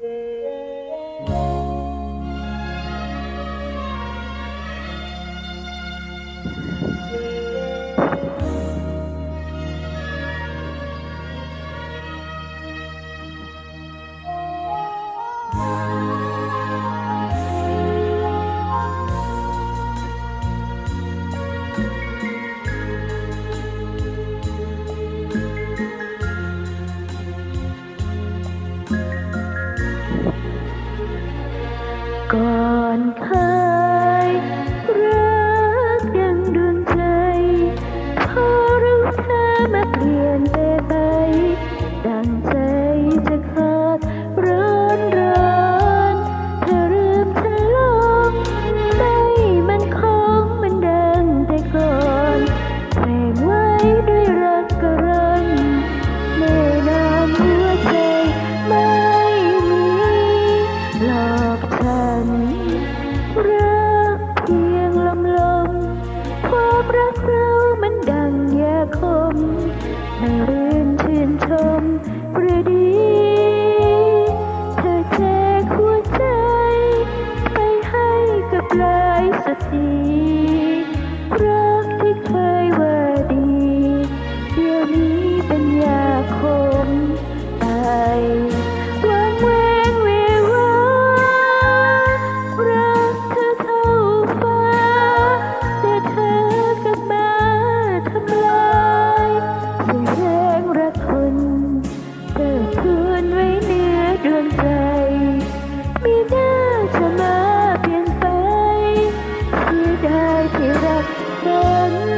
Thank you. ก่อนค คมให้รื่นชื่นชมปรือดี เธอแจกหัวใจ ไปให้กับลายสตรีรักที่เคยว่ But